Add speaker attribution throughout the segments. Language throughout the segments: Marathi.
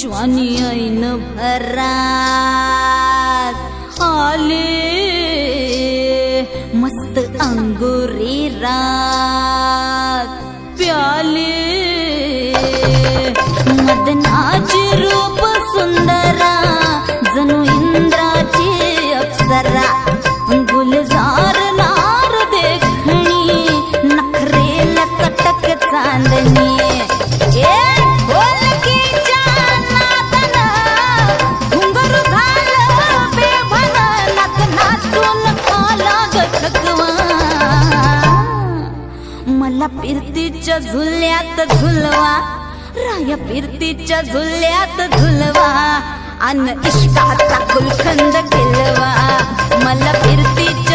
Speaker 1: ज्वानी ऐन भरात आले मस्त अंगुरी रात मला फिरतीच्या झुल्यात झुलवा. राया फिरतीच्या झुल्यात झुलवा. अन इष्टाचा गुलखंद केलवा मला फिरतीच्या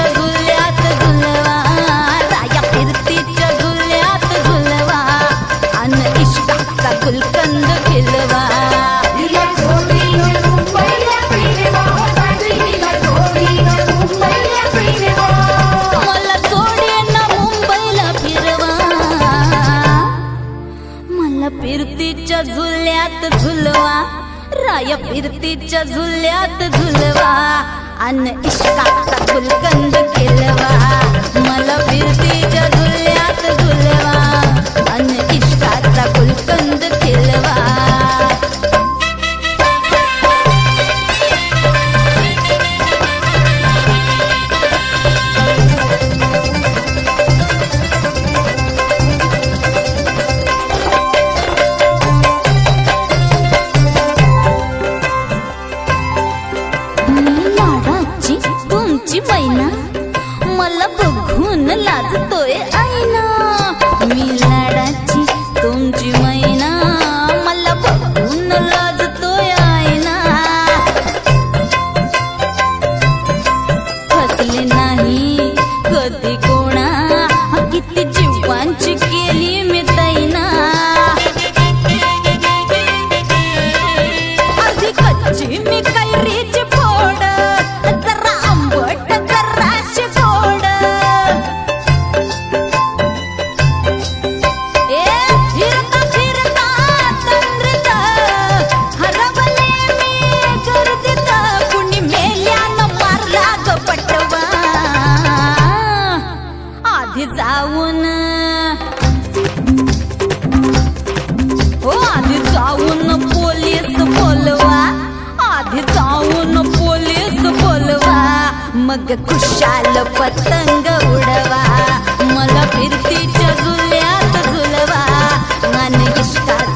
Speaker 1: झुल्यात झुलवा राय फिरतीच्या झुल्यात झुलवा अन इष्टाचा झुलकंद केलवा. मला बघून लाजतोय आईना. मी आधी जाऊन. हो आधी जाऊन पोलीस बोलवा. आधी जाऊन पोलीस बोलवा. मग खुशाल पतंग उडवा. मला फिरतीच्या झुल्यात झुलवा. मन इष्टाचा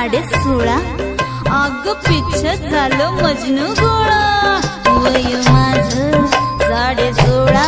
Speaker 1: साडे सोळा. अग पिच्छ झालं मजनू गोळा. वय माझ साडे सोळा